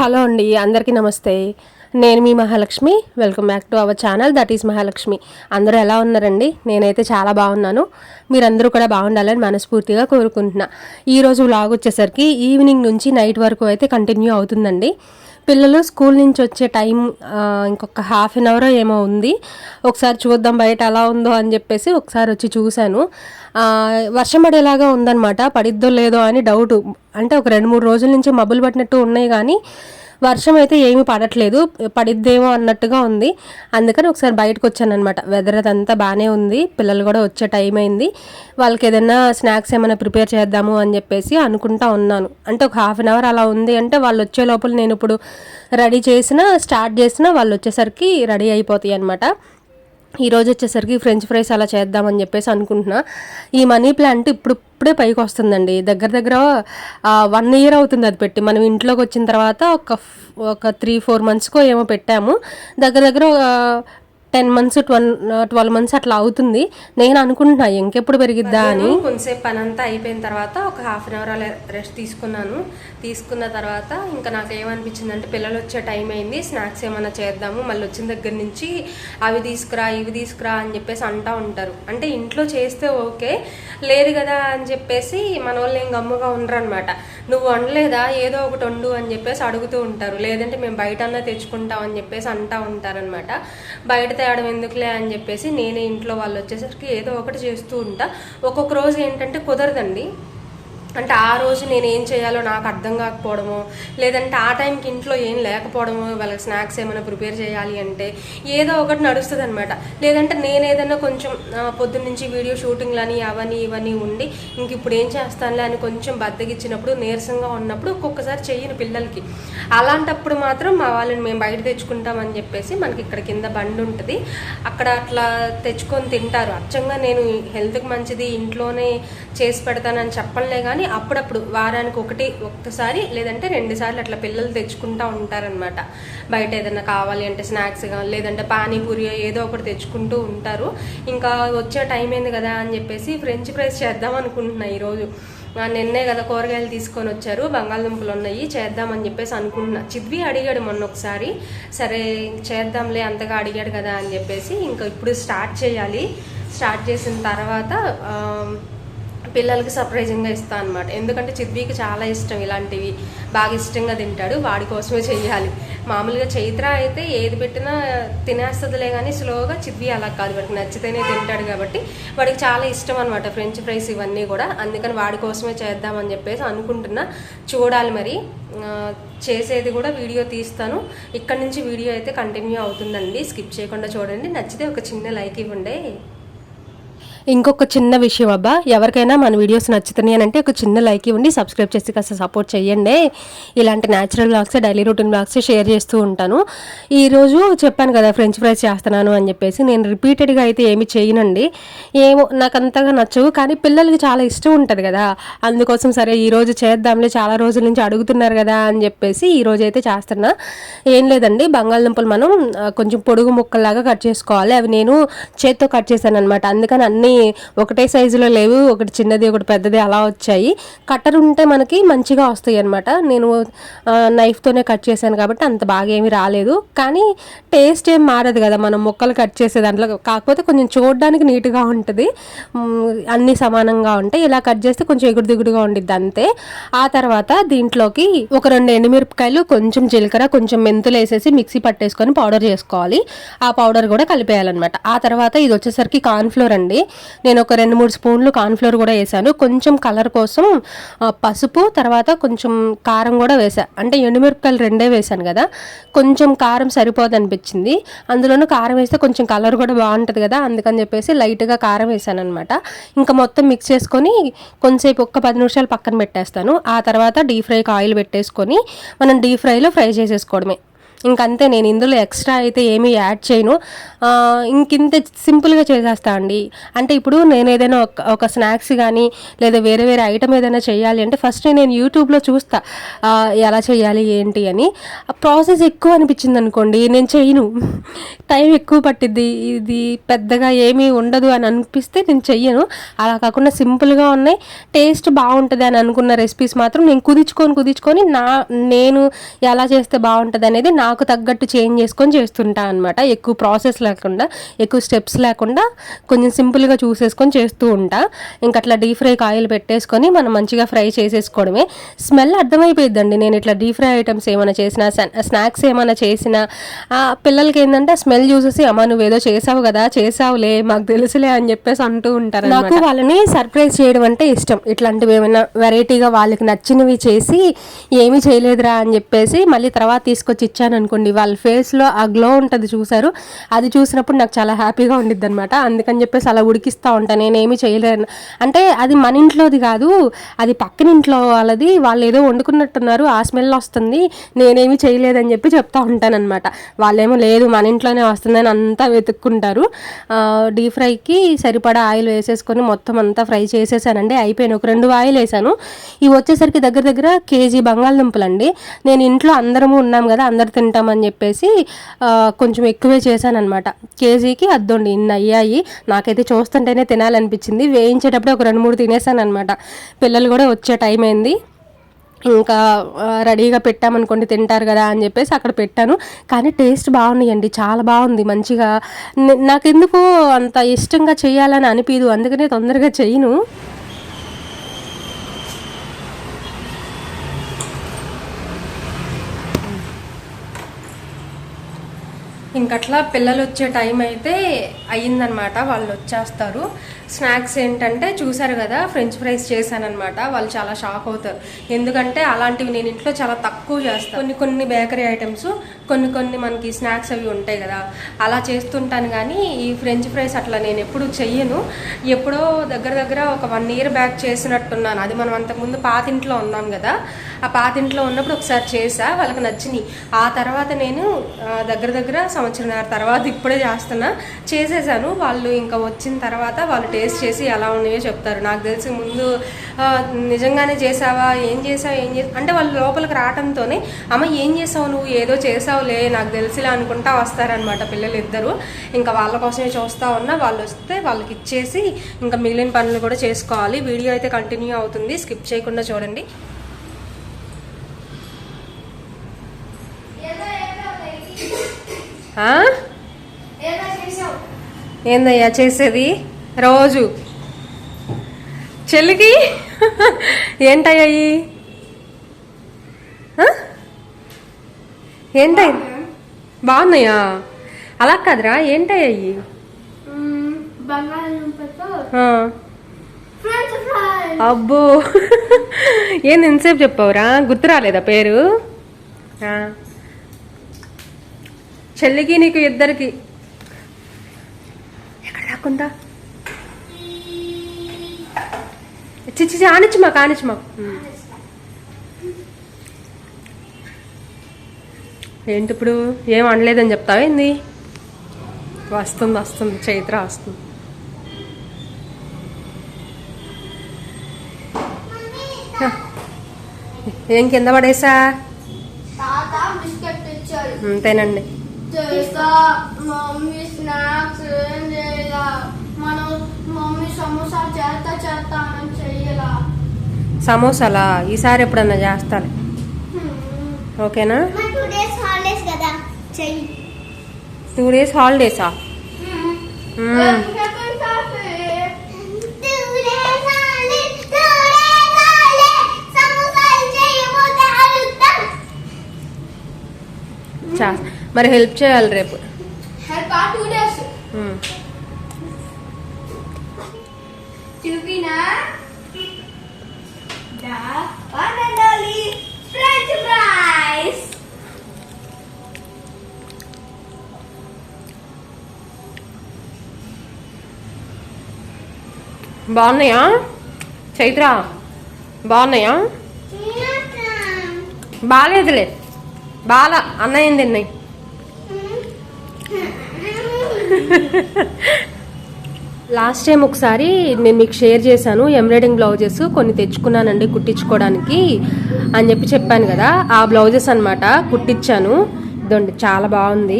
Hello అండి అందరికీ నమస్తే. నేను మీ Mahalakshmi. Welcome back to our channel that is Mahalakshmi. అందరూ ఎలా ఉన్నారండి? నేనైతే చాలా బాగున్నాను. మీరందరూ కూడా బాగుండాలని మనస్ఫూర్తిగా కోరుకుంటున్నా. ఈరోజు వ్లాగ్ వచ్చేసరికి ఈవినింగ్ నుంచి నైట్ వరకు అయితే కంటిన్యూ అవుతుందండి. పిల్లలు స్కూల్ నుంచి వచ్చే టైం ఇంకొక హాఫ్ అన్ అవర్ ఏమో ఉంది. ఒకసారి చూద్దాం బయట ఎలా ఉందో అని చెప్పేసి ఒకసారి వచ్చి చూశాను. వర్షం పడేలాగా ఉందన్నమాట. పడిద్దో లేదో అని డౌట్. అంటే ఒక రెండు మూడు రోజుల నుంచి మబ్బులు పట్టినట్టు ఉన్నాయి కానీ వర్షం అయితే ఏమీ పడట్లేదు పడిద్దేమో అన్నట్టుగా ఉంది. అందుకని ఒకసారి బయటకు వచ్చాను అనమాట వెదర్ అదంతా బాగానే ఉంది. పిల్లలు కూడా వచ్చే టైం అయింది. వాళ్ళకి ఏదైనా స్నాక్స్ ఏమైనా ప్రిపేర్ చేద్దాము అని చెప్పేసి అనుకుంటా ఉన్నాను. అంటే ఒక హాఫ్ అన్ అవర్ అలా ఉంది అంటే వాళ్ళు వచ్చే లోపల నేను ఇప్పుడు రెడీ చేసిన స్టార్ట్ చేసిన వాళ్ళు వచ్చేసరికి రెడీ అయిపోతాయి అనమాట ఈరోజు వచ్చేసరికి ఫ్రెంచ్ ఫ్రైస్ అలా చేద్దామని చెప్పేసి అనుకుంటున్నా. ఈ మనీ ప్లాంట్ ఇప్పుడు ఇప్పుడే పైకి వస్తుందండి. దగ్గర దగ్గర వన్ ఇయర్ అవుతుంది అది పెట్టి. మనం ఇంట్లోకి వచ్చిన తర్వాత ఒక ఒక త్రీ ఫోర్ మంత్స్కో ఏమో పెట్టాము. దగ్గర దగ్గర ten months twelve twelve months అట్లా అవుతుంది. నేను అనుకుంటున్నా ఇంకెప్పుడు పెరిగిద్దా అని. కొంతసేపు పని అంతా అయిపోయిన తర్వాత ఒక హాఫ్ అన్ అవర్ అలా రెస్ట్ తీసుకున్నాను. తీసుకున్న తర్వాత ఇంకా నాకు ఏమనిపించింది అంటే పిల్లలు వచ్చే టైం అయింది స్నాక్స్ ఏమైనా చేద్దాము మళ్ళీ వచ్చిన దగ్గర నుంచి అవి తీసుకురా ఇవి తీసుకురా అని చెప్పేసి అంటా ఉంటారు. అంటే ఇంట్లో చేస్తే ఓకే లేదు కదా అని చెప్పేసి మన వాళ్ళు ఏం గమ్ముగా ఉండరు అనమాట నువ్వు వండలేదా? ఏదో ఒకటి వండు అని చెప్పేసి అడుగుతూ ఉంటారు. లేదంటే మేము బయట అన్నా తెచ్చుకుంటాం అని చెప్పేసి అంటా ఉంటారనమాట బయట తేవడం ఎందుకులే అని చెప్పేసి నేనే ఇంట్లో వాళ్ళు వచ్చేసరికి ఏదో ఒకటి చేస్తూ ఉంటా. ఒక్కొక్క రోజు ఏంటంటే కుదరదండి. అంటే ఆ రోజు నేను ఏం చేయాలో నాకు అర్థం కాకపోవడము లేదంటే ఆ టైంకి ఇంట్లో ఏం లేకపోవడము వాళ్ళకి స్నాక్స్ ఏమైనా ప్రిపేర్ చేయాలి అంటే ఏదో ఒకటి నడుస్తుంది అనమాట లేదంటే నేను ఏదైనా కొంచెం పొద్దున్న నుంచి వీడియో షూటింగ్లని అవని ఇవన్నీ ఉండి ఇంక ఇప్పుడు ఏం చేస్తానులే అని కొంచెం బద్దగిచ్చినప్పుడు నీరసంగా ఉన్నప్పుడు ఒక్కొక్కసారి చెయ్యను పిల్లలకి. అలాంటప్పుడు మాత్రం మా వాళ్ళని మేము బయట తెచ్చుకుంటామని చెప్పేసి మనకి ఇక్కడ కింద బండి ఉంటుంది. అక్కడ అట్లా తెచ్చుకొని తింటారు. అచ్చంగా నేను హెల్త్కి మంచిది ఇంట్లోనే చేసి పెడతానని చెప్పలే కానీ అప్పుడప్పుడు వారానికి ఒకటి ఒక్కసారి లేదంటే రెండు సార్లు అట్లా పిల్లలు తెచ్చుకుంటా ఉంటారనమాట బయట ఏదైనా కావాలి అంటే స్నాక్స్ కానీ లేదంటే పానీపూరి ఏదో ఒకటి తెచ్చుకుంటూ ఉంటారు. ఇంకా వచ్చే టైం అయింది కదా అని చెప్పేసి ఫ్రెంచ్ ఫ్రైస్ చేద్దాం అనుకుంటున్నా ఈరోజు. నిన్నే కదా కూరగాయలు తీసుకొని వచ్చారు బంగాళదుంపలు ఉన్నాయి చేద్దామని చెప్పేసి అనుకుంటున్నా. చిద్వి అడిగాడు మొన్న ఒకసారి సరే చేద్దాంలే అంతగా అడిగాడు కదా అని చెప్పేసి ఇంకా ఇప్పుడు స్టార్ట్ చేయాలి. స్టార్ట్ చేసిన తర్వాత పిల్లలకి సర్ప్రైజింగ్గా ఇస్తాను అనమాట ఎందుకంటే చిద్వికి చాలా ఇష్టం ఇలాంటివి. బాగా ఇష్టంగా తింటాడు. వాడి కోసమే చెయ్యాలి మామూలుగా చైత్ర అయితే ఏది పెట్టినా తినేస్తుందిలే కానీ స్లోగా చిద్వి అలా కాదు. వాడికి నచ్చితేనే తింటాడు కాబట్టి వాడికి చాలా ఇష్టం అనమాట ఫ్రెంచ్ ఫ్రైస్ ఇవన్నీ కూడా. అందుకని వాడి కోసమే చేద్దామని చెప్పేసి అనుకుంటున్నా. చూడాలి మరి. చేసేది కూడా వీడియో తీస్తాను. ఇక్కడ నుంచి వీడియో అయితే కంటిన్యూ అవుతుందండి. స్కిప్ చేయకుండా చూడండి. నచ్చితే ఒక చిన్న లైక్ ఇవ్వండి. ఇంకొక చిన్న విషయం అబ్బా. ఎవరికైనా మన వీడియోస్ నచ్చుతున్నాయి అని అంటే ఒక చిన్న లైక్ ఇవ్వండి సబ్స్క్రైబ్ చేసి కాస్త సపోర్ట్ చేయండి ఇలాంటి natural blogs daily routine blogs share చేస్తూ ఉంటాను. ఈరోజు చెప్పాను కదా ఫ్రెంచ్ ఫ్రైస్ చేస్తున్నాను అని చెప్పేసి నేను రిపీటెడ్గా అయితే ఏమి చేయనండి. ఏమో నాకు అంతగా నచ్చవు కానీ పిల్లలకి చాలా ఇష్టం ఉంటుంది కదా. అందుకోసం సరే ఈరోజు చేద్దాంలే చాలా రోజుల నుంచి అడుగుతున్నారు కదా అని చెప్పేసి ఈ రోజు అయితే చేస్తున్నా. ఏం లేదండి బంగాళదుంపలు మనం కొంచెం పొడుగు ముక్కల్లాగా కట్ చేసుకోవాలి. అవి నేను చేత్తో కట్ చేశాను అనమాట అందుకని అన్నీ ఒకటే సైజులో లేవు ఒకటి చిన్నది ఒకటి పెద్దది అలా వచ్చాయి. కట్టర్ ఉంటే మనకి మంచిగా వస్తాయి అనమాట నేను నైఫ్తోనే కట్ చేశాను కాబట్టి అంత బాగా ఏమీ రాలేదు. కానీ టేస్ట్ ఏం మారదు కదా మనం ముక్కలు కట్ చేసే దాంట్లో. కాకపోతే కొంచెం చూడడానికి నీట్గా ఉంటుంది. అన్నీ సమానంగా ఉంటాయి. ఇలా కట్ చేస్తే కొంచెం ఎగుడు దిగుడుగా ఉండిద్ది అంతే. ఆ తర్వాత దీంట్లోకి ఒక రెండు ఎండుమిరపకాయలు కొంచెం జీలకర్ర కొంచెం మెంతులు వేసేసి మిక్సీ పట్టేసుకొని పౌడర్ చేసుకోవాలి. ఆ పౌడర్ కూడా కలిపేయాలన్నమాట. ఆ తర్వాత ఇది వచ్చేసరికి కార్న్ఫ్లోర్ అండి. నేను ఒక రెండు మూడు స్పూన్లు కార్న్ఫ్లోర్ కూడా వేసాను. కొంచెం కలర్ కోసం పసుపు తర్వాత కొంచెం కారం కూడా వేసా. అంటే ఎండుమిరపకాయలు రెండే వేసాను కదా. కొంచెం కారం సరిపోదు అనిపించింది అందులోనూ కారం వేస్తే కొంచెం కలర్ కూడా బాగుంటుంది కదా. అందుకని చెప్పేసి లైట్గా కారం వేసాను అనమాట ఇంకా మొత్తం మిక్స్ చేసుకొని కొంచెంసేపు ఒక్క పది నిమిషాలు పక్కన పెట్టేస్తాను. ఆ తర్వాత డీప్ ఫ్రైకి ఆయిల్ పెట్టేసుకొని మనం డీప్ ఫ్రైలో ఫ్రై చేసేసుకోవడమే. ఇంకంతే నేను ఇందులో ఎక్స్ట్రా అయితే ఏమీ యాడ్ చేయను. ఇంకింత సింపుల్గా చేసేస్తా అండి. అంటే ఇప్పుడు నేను ఏదైనా ఒక ఒక స్నాక్స్ కానీ లేదా వేరే వేరే ఐటమ్ ఏదైనా చేయాలి అంటే ఫస్ట్ నేను యూట్యూబ్లో చూస్తా ఎలా చేయాలి ఏంటి అని. ప్రాసెస్ ఎక్కువ అనిపించింది అనుకోండి నేను చేయను. టైం ఎక్కువ పట్టిద్ది ఇది పెద్దగా ఏమీ ఉండదు అని అనిపిస్తే నేను చెయ్యను. అలా కాకుండా సింపుల్గా ఉన్నాయి టేస్ట్ బాగుంటుంది అని అనుకున్న రెసిపీస్ మాత్రం నేను కుదించుకొని కుదించుకొని నా నేను ఎలా చేస్తే బాగుంటుంది అనేది నాకు తగ్గట్టు చేంజ్ చేసుకొని చేస్తుంటా అనమాట ఎక్కువ ప్రాసెస్ లేకుండా ఎక్కువ స్టెప్స్ లేకుండా కొంచెం సింపుల్గా చూసేసుకొని చేస్తూ ఉంటా. ఇంకా అట్లా డీప్ ఫ్రై ఆయిల్ పెట్టేసుకొని మనం మంచిగా ఫ్రై చేసేసుకోవడమే. స్మెల్ అర్థమైపోయిద్దండి. నేను ఇట్లా డీప్ ఫ్రై ఐటమ్స్ ఏమైనా చేసినా స్నాక్స్ ఏమైనా చేసినా ఆ పిల్లలకి ఏంటంటే స్మెల్ చూసేసి అమ్మ నువ్వేదో చేసావు కదా చేసావులే మాకు తెలుసులే అని చెప్పేసి అంటూ ఉంటారు నాకు వాళ్ళని సర్ప్రైజ్ చేయడం అంటే ఇష్టం. ఇట్లాంటివి ఏమైనా వెరైటీగా వాళ్ళకి నచ్చినవి చేసి ఏమీ చేయలేదురా అని చెప్పేసి మళ్ళీ తర్వాత తీసుకొచ్చి ఇచ్చాను అనుకోండి వాళ్ళ ఫేస్లో ఆ గ్లో ఉంటుంది చూసారు అది చూసినప్పుడు నాకు చాలా హ్యాపీగా ఉండిద్ది అనమాట అందుకని చెప్పేసి అలా ఉడికిస్తూ ఉంటాను నేనేమి చేయలేను. అంటే అది మన ఇంట్లోది కాదు అది పక్కన ఇంట్లో వాళ్ళది. వాళ్ళు ఏదో వండుకున్నట్టున్నారు ఆ స్మెల్ వస్తుంది. నేనేమి చేయలేదని చెప్పి చెప్తా ఉంటానన్నమాట. వాళ్ళేమో లేదు మన ఇంట్లోనే వస్తుందని అంతా వెతుక్కుంటారు. డీప్ ఫ్రైకి సరిపడా ఆయిల్ వేసేసుకొని మొత్తం అంతా ఫ్రై చేసేసానండి. అయిపోయాను ఒక రెండు ఆయిల్ వేసాను. ఇవి వచ్చేసరికి దగ్గర దగ్గర కేజీ బంగాళదుంపలు అండి నేను ఇంట్లో అందరము ఉన్నాం కదా అందరు తింటామని చెప్పేసి కొంచెం ఎక్కువే చేశానమాట కేజీకి అద్దండి ఇన్ని అయ్యాయి. నాకైతే చూస్తుంటేనే తినాలనిపించింది. వేయించేటప్పుడు ఒక రెండు మూడు తినేసాను అనమాట పిల్లలు కూడా వచ్చే టైం అయింది. ఇంకా రెడీగా పెట్టామనుకోండి తింటారు కదా అని చెప్పేసి అక్కడ పెట్టాను. కానీ టేస్ట్ బాగున్నాయండి చాలా బాగుంది మంచిగా. నాకెందుకు అంత ఇష్టంగా చేయాలని అనిపించదు అందుకనే తొందరగా చేయను. ఇంకట్లా పిల్లలు వచ్చే టైం అయితే అయ్యిందనమాట వాళ్ళు వచ్చేస్తారు స్నాక్స్ ఏంటంటే చూసారు కదా ఫ్రెంచ్ ఫ్రైస్ చేశానమాట వాళ్ళు చాలా షాక్ అవుతారు. ఎందుకంటే అలాంటివి నేను ఇంట్లో చాలా తక్కువ చేస్తాను. కొన్ని కొన్ని బేకరీ ఐటమ్స్ కొన్ని కొన్ని మనకి స్నాక్స్ అవి ఉంటాయి కదా అలా చేస్తుంటాను కానీ ఈ ఫ్రెంచ్ ఫ్రైస్ అట్లా నేను ఎప్పుడు చెయ్యను. ఎప్పుడో దగ్గర దగ్గర ఒక వన్ ఇయర్ బ్యాక్ చేసినట్టున్నాను. అది మనం అంతకుముందు పాతింట్లో ఉన్నాం కదా ఆ పాతింట్లో ఉన్నప్పుడు ఒకసారి చేసా. వాళ్ళకి నచ్చినాయి. ఆ తర్వాత నేను దగ్గర దగ్గర సంవత్సరంన్నర తర్వాత ఇప్పుడే చేస్తున్నా. చేసేసాను. వాళ్ళు ఇంకా వచ్చిన తర్వాత వాళ్ళు టేస్ట్ చేసి ఎలా ఉన్నాయో చెప్తారు. నాకు తెలిసి ముందు నిజంగానే చేసావా? ఏం చేసావు? ఏం చేసావు అంటే వాళ్ళు లోపలికి రావడంతోనే అమ్మ ఏం చేసావు నువ్వు? ఏదో చేసావులే నాకు తెలిసిలే అనుకుంటా వస్తారనమాట పిల్లలు ఇద్దరు. ఇంకా వాళ్ళ కోసమే చూస్తా ఉన్నా వాళ్ళు వస్తే వాళ్ళకి ఇచ్చేసి ఇంకా మిగిలిన పనులు కూడా చేసుకోవాలి. వీడియో అయితే కంటిన్యూ అవుతుంది. స్కిప్ చేయకుండా చూడండి? ఏందయ్యా చేసేది? రోజు. చెల్లికి? ఏంటయ్యా ఇయి? ఆ ఏంటయ్య? బాగున్నాయా? అలా కాదురా ఏంటయ్యా ఇయి? బంగాళదుంపతో ఆ. ఫ్రెంచ్ ఫ్రై అబ్బో. ఏంది ఎంతసేపు చెప్పావురా? గుర్తు రాలేదా పేరు. చెల్లికి నీకు ఇద్దరికి. ఎక్కడ దాక్కుందా? చిచ్చి ఆనిచ్చు మాకు ఆనిచ్చు మాకు ఏంటి ఇప్పుడు? ఏం అనలేదని చెప్తావా ఏంది? వస్తుంది వస్తుంది చైత్ర వస్తుంది ఏం కింద పడేసా? తాత బిస్కెట్ తెచ్చాడు. ఉమ్, తినండి. చేస్తా మమ్మీ స్నాక్స్ ఏం చేయలా మనం మమ్మీ సమోసా చేస్తా చేస్తా అని చెయ్యలా సమోసాలా? ఈసారి ఎప్పుడన్నా చేస్తాను ఓకేనా? టూ డేస్ హాలిడేస్ మరి హెల్ప్ చేయాలి రేపు. బాగున్నాయా? చైత్ర బాగున్నాయా? బాగాలేదులే బాల అన్నయ్య తిన్నాయి. లాస్ట్ టైం ఒకసారి నేను మీకు షేర్ చేశాను ఎంబ్రాయిడింగ్ బ్లౌజెస్ కొన్ని తెచ్చుకున్నానండి కుట్టించుకోవడానికి అని చెప్పి చెప్పాను కదా ఆ బ్లౌజెస్ అన్నమాట కుట్టించాను. ఇదండి చాలా బాగుంది.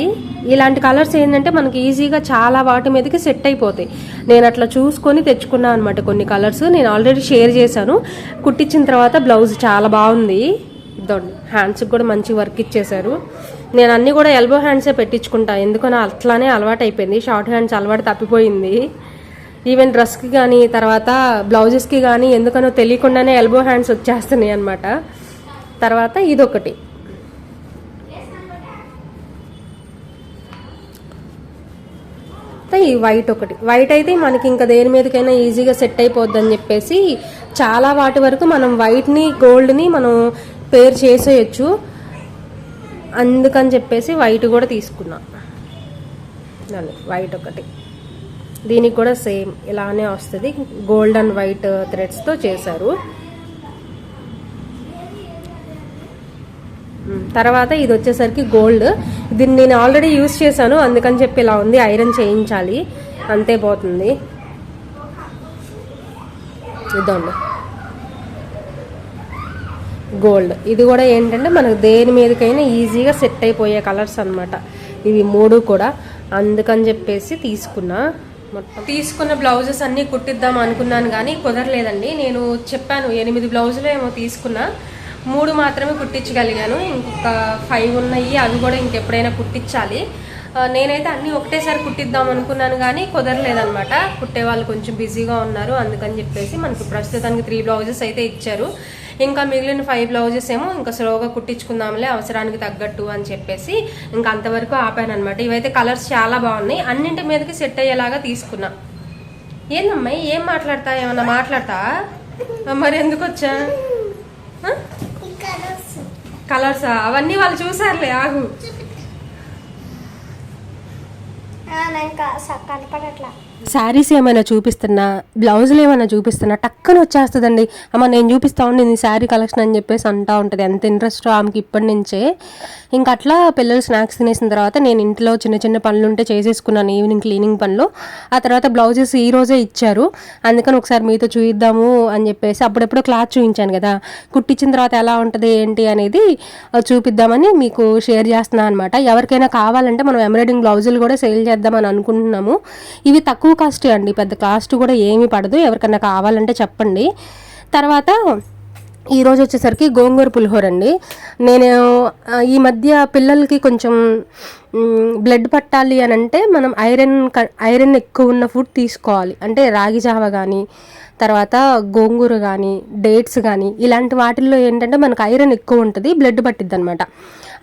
ఇలాంటి కలర్స్ ఏంటంటే మనకి ఈజీగా చాలా వాటి మీదకి సెట్ అయిపోతాయి. నేను అట్లా చూసుకొని తెచ్చుకున్నాను అనమాట కొన్ని కలర్స్. నేను ఆల్రెడీ షేర్ చేశాను. కుట్టించిన తర్వాత బ్లౌజ్ చాలా బాగుంది. ఇదండి హ్యాండ్స్కి కూడా మంచి వర్క్ ఇచ్చేశారు. నేను అన్నీ కూడా ఎల్బో హ్యాండ్సే పెట్టించుకుంటాను ఎందుకని అట్లానే అలవాటు అయిపోయింది. షార్ట్ హ్యాండ్స్ అలవాటు తప్పిపోయింది. ఈవెన్ డ్రెస్కి కానీ తర్వాత బ్లౌజెస్కి కానీ ఎందుకనో తెలియకుండానే ఎల్బో హ్యాండ్స్ వచ్చేస్తున్నాయి అనమాట తర్వాత ఇదొకటి. ఈ వైట్ ఒకటి. వైట్ అయితే మనకి ఇంకా దేని మీదకైనా ఈజీగా సెట్ అయిపోద్ది అని చెప్పేసి చాలా వాటి వరకు మనం వైట్ని గోల్డ్ని మనం పేర్ చేసేయచ్చు. అందుకని చెప్పేసి వైట్ కూడా తీసుకున్నా. వైట్ ఒకటి. దీనికి కూడా సేమ్ ఇలానే వస్తుంది. గోల్డ్ అండ్ వైట్ థ్రెడ్స్తో చేశారు. తర్వాత ఇది వచ్చేసరికి గోల్డ్. దీన్ని నేను ఆల్రెడీ యూస్ చేశాను అందుకని చెప్పి ఇలా ఉంది ఐరన్ చేయించాలి అంతే పోతుంది. ఇదండి. గోల్డ్. ఇది కూడా ఏంటంటే మనకు దేని మీదకైనా ఈజీగా సెట్ అయిపోయే కలర్స్ అన్నమాట. ఇవి మూడు కూడా. అందుకని చెప్పేసి తీసుకున్నా. మొత్తం తీసుకున్న బ్లౌజెస్ అన్నీ కుట్టిద్దాం అనుకున్నాను కానీ కుదరలేదండి. నేను చెప్పాను ఎనిమిది బ్లౌజులు ఏమో తీసుకున్నా. మూడు మాత్రమే కుట్టించగలిగాను. ఇంకొక ఫైవ్ ఉన్నాయి. అవి కూడా ఇంకెప్పుడైనా కుట్టించాలి. నేనైతే అన్నీ ఒకటేసారి కుట్టిద్దాం అనుకున్నాను కానీ కుదరలేదనమాట కుట్టే వాళ్ళు కొంచెం బిజీగా ఉన్నారు. అందుకని చెప్పేసి మనకి ప్రస్తుతానికి త్రీ బ్లౌజెస్ అయితే ఇచ్చారు. ఇంకా మిగిలిన ఫైవ్ బ్లౌజెస్ ఏమో ఇంకా స్లోగా కుట్టించుకుందాంలే అవసరానికి తగ్గట్టు అని చెప్పేసి ఇంకా అంతవరకు ఆపాను అనమాట ఇవైతే కలర్స్ చాలా బాగున్నాయి. అన్నింటి మీదకి సెట్ అయ్యేలాగా తీసుకున్నా. ఏందమ్మాయి ఏం మాట్లాడతా? ఏమన్నా మాట్లాడతా మరి ఎందుకు వచ్చా? కలర్స్ అవన్నీ వాళ్ళు చూసారులే ఆగు. కనపడట్లా. శారీస్ ఏమైనా చూపిస్తున్నా బ్లౌజులు ఏమైనా చూపిస్తున్నా టక్కన వచ్చేస్తుందండి. అమ్మ నేను చూపిస్తా ఉండి నీ శారీ కలెక్షన్ అని చెప్పేసి అంటా ఉంటుంది. ఎంత ఇంట్రెస్ట్ ఆమెకి ఇప్పటి నుంచే. ఇంకా అట్లా పిల్లలు స్నాక్స్ తినేసిన తర్వాత నేను ఇంట్లో చిన్న చిన్న పనులు ఉంటే చేసేసుకున్నాను ఈవినింగ్ క్లీనింగ్ పనులు. ఆ తర్వాత బ్లౌజెస్ ఈ రోజే ఇచ్చారు. అందుకని ఒకసారి మీతో చూయిద్దాము అని చెప్పేసి అప్పుడెప్పుడు క్లాత్ చూపించాను కదా. కుట్టించిన తర్వాత ఎలా ఉంటుంది ఏంటి అనేది చూపిద్దామని మీకు షేర్ చేస్తున్నాను అనమాట ఎవరికైనా కావాలంటే మనం ఎంబ్రాయిడింగ్ బ్లౌజులు కూడా సేల్ చేద్దామని అనుకుంటున్నాము. ఇవి తక్కువ కాస్ట్ అండి పెద్ద కాస్ట్ కూడా ఏమీ పడదు ఎవరికైనా కావాలంటే చెప్పండి. తర్వాత ఈరోజు వచ్చేసరికి గోంగూర పులిహోర అండి. నేను ఈ మధ్య పిల్లలకి కొంచెం బ్లడ్ పట్టాలి అని అంటే మనం ఐరన్ క- ఐరన్ ఎక్కువ ఉన్న ఫుడ్ తీసుకోవాలి. అంటే రాగి జావ కానీ తర్వాత గోంగూర కానీ డేట్స్ కానీ ఇలాంటి వాటిల్లో ఏంటంటే మనకు ఐరన్ ఎక్కువ ఉంటుంది బ్లడ్ పట్టిద్ది అనమాట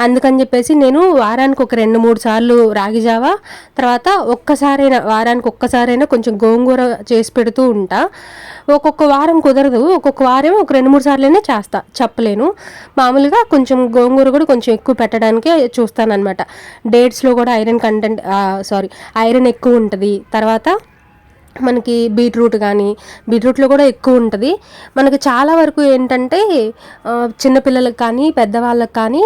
అందుకని చెప్పేసి నేను వారానికి ఒక రెండు మూడు సార్లు రాగి జావా తర్వాత ఒక్కసారైనా వారానికి ఒక్కసారైనా కొంచెం గోంగూర చేసి పెడుతూ ఉంటా. ఒక్కొక్క వారం కుదరదు ఒక్కొక్క వారం ఒక రెండు మూడు సార్లైనా చేస్తా చెప్పలేను. మామూలుగా కొంచెం గోంగూర కూడా కొంచెం ఎక్కువ పెట్టడానికే చూస్తానన్నమాట. డేట్స్లో కూడా ఐరన్ కంటెంట్ సారీ ఐరన్ ఎక్కువ ఉంటుంది. తర్వాత మనకి బీట్రూట్ కానీ బీట్రూట్లో కూడా ఎక్కువ ఉంటుంది. మనకి చాలా వరకు ఏంటంటే చిన్నపిల్లలకు కానీ పెద్దవాళ్ళకి కానీ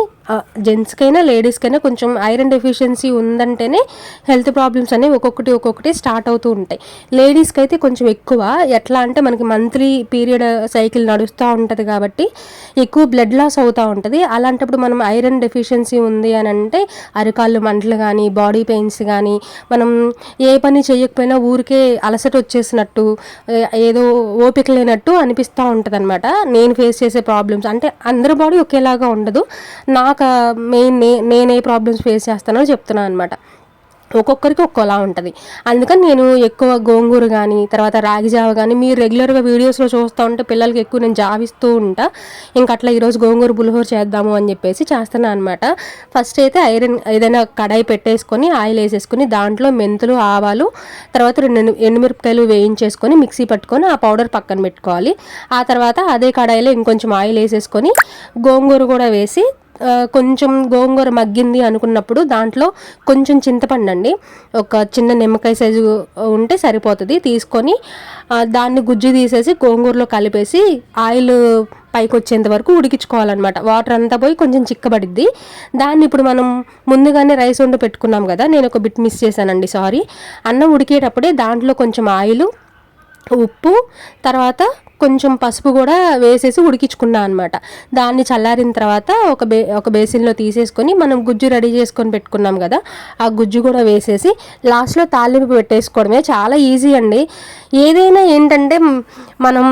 జెంట్స్కైనా లేడీస్కైనా కొంచెం ఐరన్ డెఫిషియన్సీ ఉందంటేనే హెల్త్ ప్రాబ్లమ్స్ అనేవి ఒక్కొక్కటి ఒక్కొక్కటి స్టార్ట్ అవుతూ ఉంటాయి. లేడీస్కి అయితే కొంచెం ఎక్కువ. ఎట్లా అంటే మనకి మంత్లీ పీరియడ్ సైకిల్ నడుస్తూ ఉంటుంది కాబట్టి ఎక్కువ బ్లడ్ లాస్ అవుతూ ఉంటుంది. అలాంటప్పుడు మనం ఐరన్ డెఫిషియన్సీ ఉంది అని అంటే అరికాళ్ళు మంటలు కానీ బాడీ పెయిన్స్ కానీ మనం ఏ పని చేయకపోయినా ఊరికే అలసట వచ్చేసినట్టు ఏదో ఓపిక లేనట్టు అనిపిస్తూ ఉంటుంది అనమాట నేను ఫేస్ చేసే ప్రాబ్లమ్స్ అంటే అందరి బాడీ ఒకేలాగా ఉండదు. నా నాకు మెయిన్ నే నేనే ప్రాబ్లమ్స్ ఫేస్ చేస్తానో చెప్తున్నాను అనమాట ఒక్కొక్కరికి ఒక్కోలా ఉంటుంది. అందుకని నేను ఎక్కువ గోంగూర కానీ తర్వాత రాగి జావ కానీ మీరు రెగ్యులర్గా వీడియోస్లో చూస్తూ ఉంటే పిల్లలకి ఎక్కువ నేను జావిస్తూ ఉంటా. ఇంకా అట్లా ఈరోజు గోంగూర పులిహోర చేద్దాము అని చెప్పేసి చేస్తున్నాను అనమాట ఫస్ట్ అయితే ఐరన్ ఏదైనా కడాయి పెట్టేసుకొని ఆయిల్ వేసేసుకొని దాంట్లో మెంతులు ఆవాలు తర్వాత రెండు ఎండుమిరపకాయలు వేయించేసుకొని మిక్సీ పట్టుకొని ఆ పౌడర్ పక్కన పెట్టుకోవాలి. ఆ తర్వాత అదే కడాయిలో ఇంకొంచెం ఆయిల్ వేసేసుకొని గోంగూర కూడా వేసి కొంచెం గోంగూర మగ్గింది అనుకున్నప్పుడు దాంట్లో కొంచెం చింతపండు అండి ఒక చిన్న నిమ్మకాయ సైజు ఉంటే సరిపోతుంది. తీసుకొని దాన్ని గుజ్జు తీసేసి గోంగూరలో కలిపేసి ఆయిల్ పైకి వచ్చేంత వరకు ఉడికించుకోవాలన్నమాట. వాటర్ అంతా పోయి కొంచెం చిక్కబడిద్ది. దాన్ని ఇప్పుడు మనం ముందుగానే రైస్ వండు పెట్టుకున్నాం కదా నేను ఒక బిట్ మిస్ చేశానండి సారీ. అన్నం ఉడికేటప్పుడే దాంట్లో కొంచెం ఆయిల్ ఉప్పు తర్వాత కొంచెం పసుపు కూడా వేసేసి ఉడికించుకున్నా అనమాట దాన్ని చల్లారిన తర్వాత ఒక బే ఒక బేసిన్లో తీసేసుకొని మనం గుజ్జు రెడీ చేసుకొని పెట్టుకున్నాం కదా ఆ గుజ్జు కూడా వేసేసి లాస్ట్లో తాలింపు పెట్టేసుకోవడమే చాలా ఈజీ అండి. ఏదైనా ఏంటంటే మనం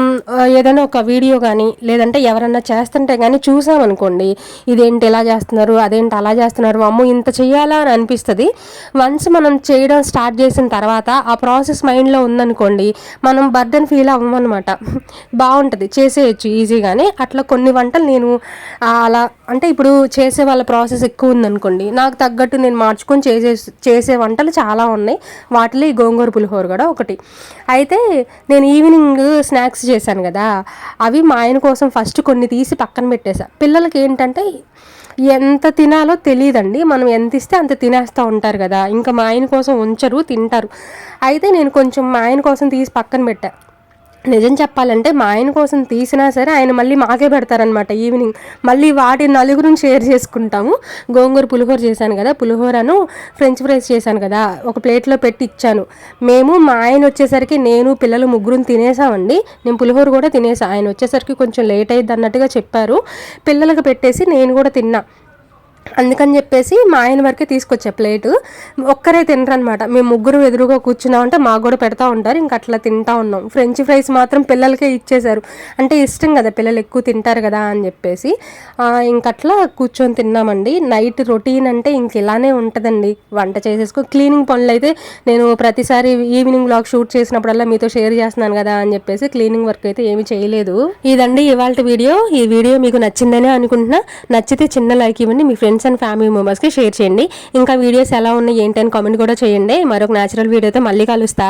ఏదైనా ఒక వీడియో కానీ లేదంటే ఎవరన్నా చేస్తుంటే కానీ చూసామనుకోండి ఇదేంటి ఇలా చేస్తున్నారు అదేంటి అలా చేస్తున్నారు అమ్మో ఇంత చేయాలా అని అనిపిస్తుంది. వన్స్ మనం చేయడం స్టార్ట్ చేసిన తర్వాత ఆ ప్రాసెస్ మైండ్లో ఉందనుకోండి మనం బర్డన్ ఫీల్ అవ్వమన్నమాట. బాగుంటుంది. చేసేయచ్చు ఈజీగానే. అట్లా కొన్ని వంటలు నేను అలా అంటే ఇప్పుడు చేసే వాళ్ళ ప్రాసెస్ ఎక్కువ ఉందనుకోండి నాకు తగ్గట్టు నేను మార్చుకొని చేసే చేసే వంటలు చాలా ఉన్నాయి. వాటిలో ఈ గోంగూర పులిహోర కూడా ఒకటి. అయితే నేను ఈవినింగ్ స్నాక్స్ చేశాను కదా అవి మా ఆయన కోసం ఫస్ట్ కొన్ని తీసి పక్కన పెట్టేశా పిల్లలకి ఏంటంటే ఎంత తినాలో తెలియదండి. మనం ఎంత ఇస్తే అంత తినేస్తూ ఉంటారు కదా. ఇంకా మా ఆయన కోసం ఉంచరు తింటారు. అయితే నేను కొంచెం మా ఆయన కోసం తీసి పక్కన పెట్టా. నిజం చెప్పాలంటే మా ఆయన కోసం తీసినా సరే ఆయన మళ్ళీ మాకే పెడతారనమాట ఈవినింగ్. మళ్ళీ వాటి నలుగురిని షేర్ చేసుకుంటాము. గోంగూర పులిహోర చేశాను కదా పులిహోరను ఫ్రెంచ్ ఫ్రైస్ చేశాను కదా ఒక ప్లేట్లో పెట్టి ఇచ్చాను. మేము మా ఆయన వచ్చేసరికి నేను పిల్లలు ముగ్గురు తినేసామండి. నేను పులిహోర కూడా తినేసా. ఆయన వచ్చేసరికి కొంచెం లేట్ అయ్యింది అన్నట్టుగా చెప్పారు. పిల్లలకు పెట్టేసి నేను కూడా తిన్నా. అందుకని చెప్పేసి మా ఆయన వరకే తీసుకొచ్చే ప్లేట్. ఒక్కరే తినరనమాట మేము ముగ్గురు ఎదురుగా కూర్చున్నామంటే మాకు కూడా పెడతా ఉంటారు. ఇంక అట్లా తింటా ఉన్నాం. ఫ్రెంచ్ ఫ్రైస్ మాత్రం పిల్లలకే ఇచ్చేశారు. అంటే ఇష్టం కదా పిల్లలు ఎక్కువ తింటారు కదా అని చెప్పేసి. ఇంకట్లా కూర్చొని తిన్నామండి. నైట్ రొటీన్ అంటే ఇంక ఇలానే ఉంటుందండి. వంట చేసేసుకో క్లీనింగ్ పనులు అయితే నేను ప్రతిసారి ఈవినింగ్ బ్లాగ్ షూట్ చేసినప్పుడల్లా మీతో షేర్ చేస్తున్నాను కదా అని చెప్పేసి క్లీనింగ్ వర్క్ అయితే ఏమీ చేయలేదు. ఇదండి ఇవాళ వీడియో. ఈ వీడియో మీకు నచ్చిందనే అనుకుంటున్నా. నచ్చితే చిన్న లైక్ ఇవ్వండి. మీ ఫ్రెండ్స్ ఫ్రెండ్స్ అండ్ ఫ్యామిలీ మెంబర్స్కి షేర్ చేయండి. ఇంకా వీడియోస్ ఎలా ఉన్నాయి ఏంటి అని కామెంట్ కూడా చేయండి. మరొక న్యాచురల్ వీడియోతో మళ్ళీ కలుస్తా.